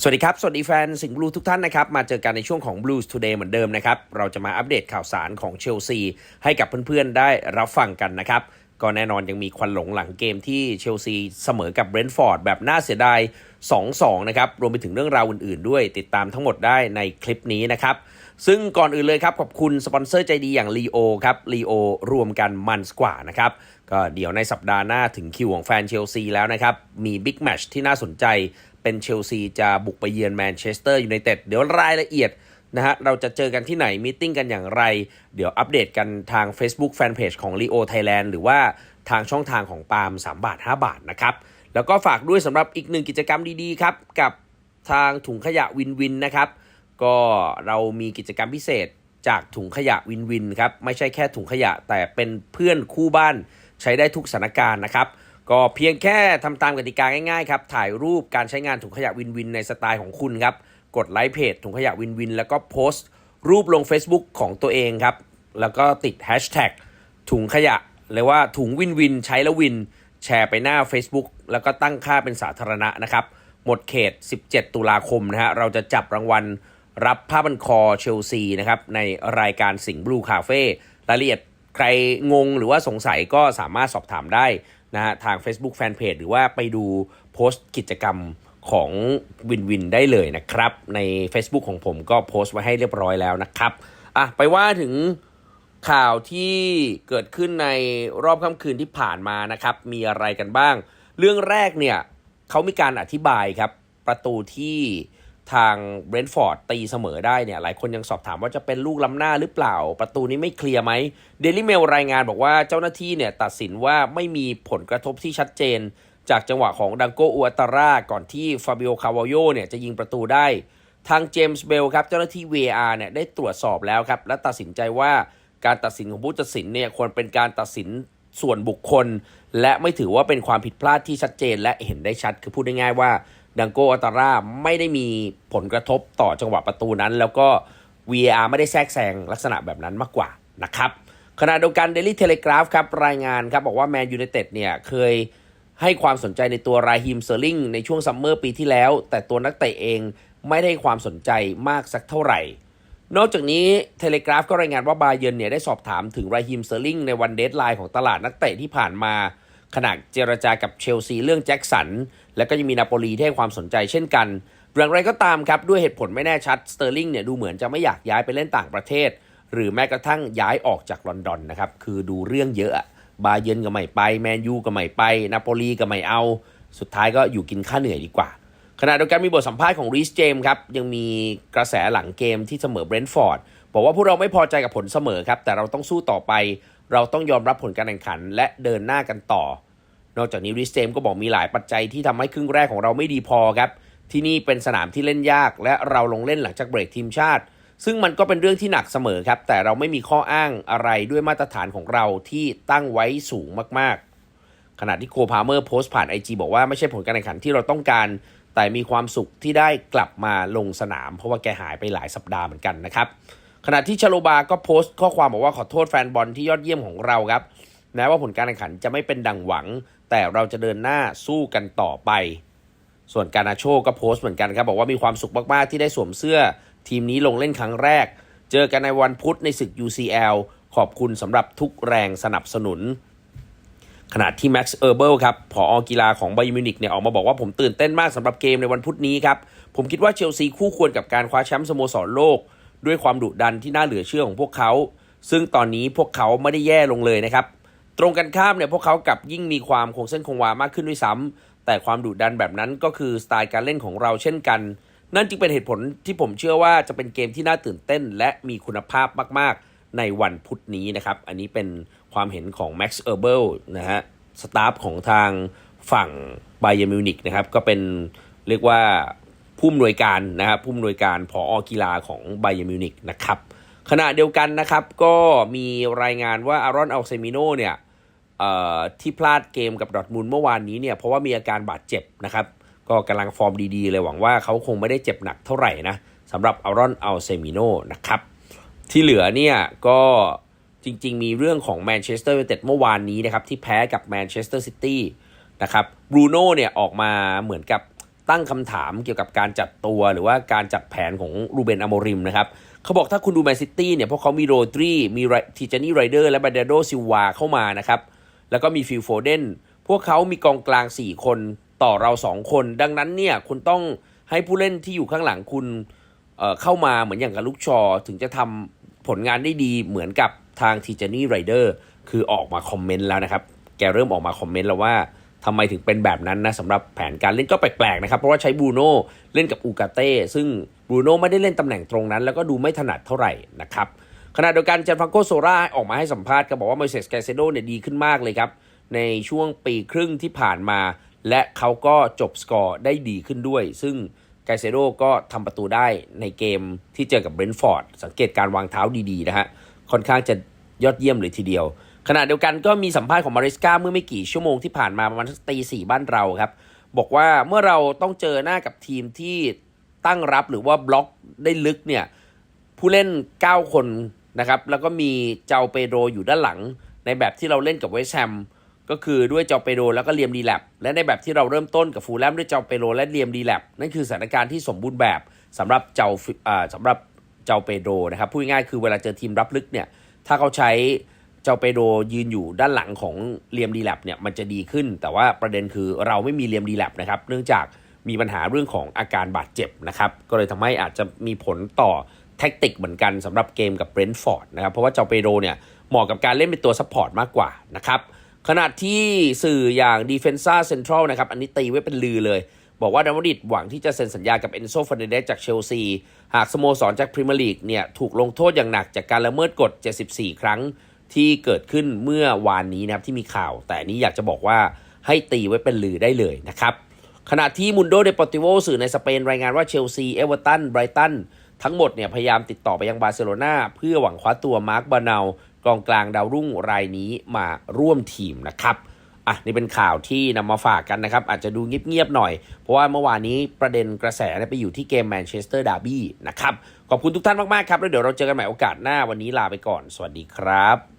สวัสดีครับ สวัสดีแฟนสิงห์บลูทุกท่านนะครับ มาเจอกันในช่วงของ Blues Today เหมือนเดิมนะครับ เราจะมาอัปเดตข่าวสารของเชลซี ให้กับเพื่อนๆได้รับฟังกันนะครับ ก็แน่นอนยังมีควันหลงหลังเกมที่เชลซีเสมอกับเบรนท์ฟอร์ดแบบน่าเสียดาย 2-2 นะครับ รวมไปถึงเรื่องราวอื่นๆด้วย ติดตามทั้งหมดได้ในคลิปนี้นะครับ ซึ่งก่อนอื่นเลยครับ ขอบคุณสปอนเซอร์ใจดีอย่าง l ีโอครับ l ีโอรวมกันมันกว่านะครับก็เดี๋ยวในสัปดาห์หน้าถึงคิวของแฟนเชลซีแล้วนะครับมีบิ๊กแมชที่น่าสนใจ เป็นเชลซีจะบุกไปเยือนแมนเชสเตอร์ยูไนเต็ดเดี๋ยวรายละเอียดนะฮะเราจะเจอกันที่ไหนมีติ้งกันอย่างไร เดี๋ยวอัปเดตกันทาง Facebook Fanpage ของ Leo Thailand หรือว่าทางช่องทางของปาล์ม3 บาท 5 บาทนะครับ แล้วก็ฝากด้วยสำหรับอีกหนึ่งกิจกรรมดีๆครับ กับทางถุงขยะวินวินนะครับ ก็เรามีกิจกรรมพิเศษจากถุงขยะวินวินครับ ไม่ใช่แค่ถุงขยะแต่เป็นเพื่อนคู่บ้านใช้ได้ทุกสถานการณ์นะครับ ก็เพียงแค่ทำตามกติกาง่ายๆครับ ถ่ายรูปการใช้งานถุงขยะวินวินในสไตล์ของคุณครับ กดไลค์เพจถุงขยะวินวิน แล้วก็โพสต์ รูปลง Facebook ของตัวเองครับ แล้วก็ติดแฮชแท็กถุงขยะหรือว่าถุงวินวินใช้แล้ววิน แชร์ไปหน้า Facebook แล้วก็ตั้งค่าเป็นสาธารณะนะครับ หมดเขต 17 ตุลาคมนะฮะ เราจะจับรางวัลรับผ้าบันคอเชลซีนะครับในรายการสิงห์บลูคาเฟ่รายละเอียดใครงงหรือว่าสงสัยก็สามารถสอบถามได้ นะฮะทาง Facebook Fanpage หรือว่าไปดูโพสต์กิจกรรมของวินวินได้เลยนะครับ ใน Facebook ของผมก็โพสต์ไว้ให้เรียบร้อยแล้วนะครับอะไปว่าถึงข่าวที่เกิดขึ้นในรอบค่ำคืนที่ผ่านมานะครับ มีอะไรกันบ้าง เรื่องแรกเนี่ยเขามีการอธิบายครับ ประตูที่ ทางเบรนท์ฟอร์ดตีเสมอได้เนี่ยหลายคนยังสอบถามว่าจะเป็นลูกล้ำหน้าหรือเปล่า ประตูนี้ไม่เคลียร์ไหมเดลิเมลรายงานบอกว่าเจ้าหน้าที่เนี่ยตัดสินว่าไม่มีผลกระทบที่ชัดเจน จากจังหวะของดังโกอูอัตาร่าก่อนที่ฟาบิโอคาวาโยเนี่ยจะยิงประตูได้ ทางเจมส์เบลครับเจ้าหน้าที่ VAR เนี่ยได้ตรวจสอบแล้วครับและตัดสินใจว่าการตัดสินของผู้ตัดสินเนี่ยควรเป็นการตัดสินส่วนบุคคล และไม่ถือว่าเป็นความผิดพลาดที่ชัดเจน และเห็นได้ชัดคือพูดง่ายๆว่า ดังโกอัตาร่าไม่ได้มีผลกระทบต่อจังหวะประตูนั้น แล้วก็ VAR ไม่ได้แทรกแซงลักษณะแบบนั้นมากกว่านะครับขณะเดียวกัน Daily Telegraph ครับรายงานครับบอกว่าแมนยูไนเต็ดเนี่ยเคยให้ความสนใจในตัวราฮิมเซอร์ลิงในช่วงซัมเมอร์ปีที่แล้ว แต่ตัวนักเตะเองไม่ได้ความสนใจมากสักเท่าไหร่ นอกจากนี้เทเลกราฟก็รายงานว่าบาเยนเนี่ยได้สอบถามถึงราฮิมเซอร์ลิงในวันเดทไลน์ของตลาดนักเตะที่ผ่านมา ขณะเจรจากับเชลซีเรื่องแจ็คสัน และก็ยังมีนาโปลีที่ให้ความสนใจเช่นกันอย่างไรก็ตามครับด้วยเหตุผลไม่แน่ชัดสเตอร์ลิงเนี่ยดูเหมือนจะไม่อยากย้ายไปเล่นต่างประเทศ หรือแม้กระทั่งย้ายออกจากลอนดอนนะครับคือดูเรื่องเยอะบาเยร์นก็ไม่ไปแมนยูก็ไม่ไปนาโปลีก็ไม่เอา สุดท้ายก็อยู่กินค่าเหนื่อยดีกว่าขณะเดียวกันมีบทสัมภาษณ์ของรีสเจมครับยังมีกระแสหลังเกมที่เสมอเบรนท์ฟอร์ดบอกว่าพวกเราไม่พอใจกับผลเสมอครับแต่เราต้องสู้ต่อไป เราต้องยอมรับผลการแข่งขัน และเดินหน้ากันต่อ นอกจากนี้ริสเจมก็บอกมีหลายปัจจัยที่ทำให้ครึ่งแรกของเราไม่ดีพอครับที่นี่เป็นสนามที่เล่นยาก และเราลงเล่นหลังจากเบรกทีมชาติ ซึ่งมันก็เป็นเรื่องที่หนักเสมอครับ แต่เราไม่มีข้ออ้างอะไรด้วยมาตรฐานของเราที่ตั้งไว้สูงมากๆ ขณะที่โคพาเมอร์โพสต์ผ่าน IG บอกว่าไม่ใช่ผลการแข่งขันที่เราต้องการ แต่มีความสุขที่ได้กลับมาลงสนาม เพราะว่าแกหายไปหลายสัปดาห์เหมือนกันนะครับขณะที่ชโลบาก็โพสต์ข้อความบอกว่าขอโทษแฟนบอลที่ยอดเยี่ยมของเราครับ แม้ว่าผลการแข่งขันจะไม่เป็นดังหวัง แต่เราจะเดินหน้าสู้กันต่อไป ส่วนการนาโชก็โพสต์เหมือนกันครับ บอกว่ามีความสุขมาก ๆ ที่ได้สวมเสื้อ ทีมนี้ลงเล่นครั้งแรก เจอกันในวันพุธในศึก UCL ขอบคุณสำหรับทุกแรงสนับสนุน ขณะที่แม็กซ์เออร์เบิลครับผอกีฬาของไบมิวนิกเนี่ยออกมาบอกว่าผมตื่นเต้นมากสำหรับเกมในวันพุธนี้ครับผมคิดว่าเชลซีคู่ควรกับการคว้าแชมป์สโมสรโลก ด้วยความดุดันที่น่าเหลือเชื่อของพวกเขา ซึ่งตอนนี้พวกเขาไม่ได้แย่ลงเลยนะครับ ตรงกันข้ามเนี่ยพวกเขากลับยิ่งมีความคงเส้นคงวามากขึ้นด้วยซ้ำแต่ความดุดันแบบนั้นก็คือสไตล์การเล่นของเราเช่นกัน นั่นจึงเป็นเหตุผลที่ผมเชื่อว่าจะเป็นเกมที่น่าตื่นเต้น และมีคุณภาพมาก ๆ ในวันพุธนี้นะครับ อันนี้เป็นความเห็นของ Max e r b e l นะฮะสตาฟของทางฝั่งไบเยมิวนิกนะครับก็เป็นเรียกว่าผู้อำนวยการนะครับผู้อำนวยการผออกีฬาของไบเยมิวนิกนะครับขณะเดียวกันนะครับก็มีรายงานว่าอารอนอัลเซมิโนเนี่ย ที่พลาดเกมกับดอร์ทมุนเมื่อวานนี้เนี่ยเพราะว่ามีอาการบาดเจ็บนะครับ ก็กำลังฟอร์มดีๆ เลยหวังว่าเขาคงไม่ได้เจ็บหนักเท่าไหร่นะสำหรับอารอนอัลเซมิโนนะครับ ที่เหลือเนี่ยก็จริง ๆ มีเรื่องของแมนเชสเตอร์ยูไนเต็ดเมื่อวานนี้นะครับ ที่แพ้กับแมนเชสเตอร์ซิตี้นะครับบรูโน่เนี่ยออกมาเหมือนกับตั้งคำถามเกี่ยวกับการจัดตัวหรือว่าการจัดแผนของรูเบนอโมริมนะครับเขาบอกถ้าคุณดูแมนซิตี้เนี่ยเพราะเขามีโรดรีมีทีจานี่ไรเดอร์และบาเดโดซิวาเข้ามานะครับ แล้วก็มีฟิลโฟเดนพวกเขามีกองกลาง 4 คนต่อเรา 2 คน ดังนั้นเนี่ยคุณต้องให้ผู้เล่นที่อยู่ข้างหลังคุณเเข้ามาเหมือนอย่างกับลูกชอ ถึงจะทำผลงานได้ดีเหมือนกับทางทีเจนี่ไรเดอร์คือออกมาคอมเมนต์แล้วนะครับ แกเริ่มออกมาคอมเมนต์แล้วว่าทำไมถึงเป็นแบบนั้นนะสำหรับแผนการเล่นก็แปลกๆนะครับ เพราะว่าใช้บรูโน่เล่นกับอูกาเต้ซึ่งบรูโน่ไม่ได้เล่นตำแหน่งตรงนั้น แล้วก็ดูไม่ถนัดเท่าไหร่นะครับ ขณะเดียวกันจันฟังโกโซราออกมาให้สัมภาษณ์ก็บอกว่า m มเซสแกเซโดเนี่ยดีขึ้นมากเลยครับ ในช่วงปีครึ่งที่ผ่านมา และเขาก็จบสกอร์ได้ดีขึ้นด้วย ซึ่งไกเซโดก็ทำประตูได้ในเกมที่เจอกับเบรนท์ฟอร์ดสังเกตการวางเท้าดีๆนะฮะค่อนข้างจะยอดเยี่ยมเลยทีเดียว ขณะเดียวกันก็มีสัมภาษณ์ของมาริสกาเมื่อไม่กี่ชั่วโมงที่ผ่านมาประมาณสักตีสี่บ้านเราครับ บอกว่าเมื่อเราต้องเจอหน้ากับทีมที่ตั้งรับหรือว่าบล็อกได้ลึกเนี่ยผู้เล่น 9 คน นะครับแล้วก็มีเจ้าเปโดอยู่ด้านหลัง ในแบบที่เราเล่นกับเวสต์แฮมก็คือด้วยเจ้าเปโดแล้วก็เลียมดีแลบและในแบบที่เราเริ่มต้นกับฟูลแลมด้วยเจ้าเปโดและเลียมดีแลบนั่นคือสถานการณ์ที่สมบูรณ์แบบสำหรับเจ้าสำหรับเจ้าเปโดนะครับพูดง่ายคือเวลาเจอทีมรับลึกเนี่ยถ้าเขาใช้เจ้าเปโดยืนอยู่ด้านหลังของเลียมดีแลบเนี่ยมันจะดีขึ้น แต่ว่าประเด็นคือเราไม่มีเลียมดีแลบนะครับเนื่องจากมีปัญหาเรื่องของอาการบาดเจ็บนะครับก็เลยทำให้อาจจะมีผลต่อ แท็กติกเหมือนกันสำหรับเกมกับเบรนท์ฟอร์ดนะครับ เพราะว่าเจ้าเปโดเนี่ยเหมาะกับการเล่นเป็นตัวซัพพอร์ตมากกว่านะครับขณะที่สื่ออย่าง d e f e n s a Central นะครับอันนี้ตีไว้เป็นลือเลย บอกว่าดาวดิดหวังที่จะเซ็นสัญญากับเอนโซฟ r นเดสจากเชลซี หากสโมสรจากพรีเมียร์ลีกเนี่ยถูกลงโทษอย่างหนักจากการละเมิดกฎ 74 ครั้งที่เกิดขึ้นเมื่อวานนี้นะครับที่มีข่าว แต่อันนี้อยากจะบอกว่าให้ตีไว้เป็นลือได้เลยนะครับขณะที่มุนโดเดปอติโวสื่อในสเปนรายงานว่าเชลซีเอเวอร์ตันไบรตัน ทั้งหมดเนี่ยพยายามติดต่อไปยังบาร์เซโลนาเพื่อหวังคว้าตัวมาร์คบาเนลกองกลางดาวรุ่งรายนี้มาร่วมทีมนะครับอะนี่เป็นข่าวที่นำมาฝากกันนะครับ อาจจะดูเงียบๆหน่อย เพราะว่าเมื่อวานนี้ประเด็นกระแสไปอยู่ที่เกมแมนเชสเตอร์ดาร์บี้นะครับ ขอบคุณทุกท่านมากๆครับ แล้วเดี๋ยวเราเจอกันใหม่โอกาสหน้าวันนี้ลาไปก่อน สวัสดีครับ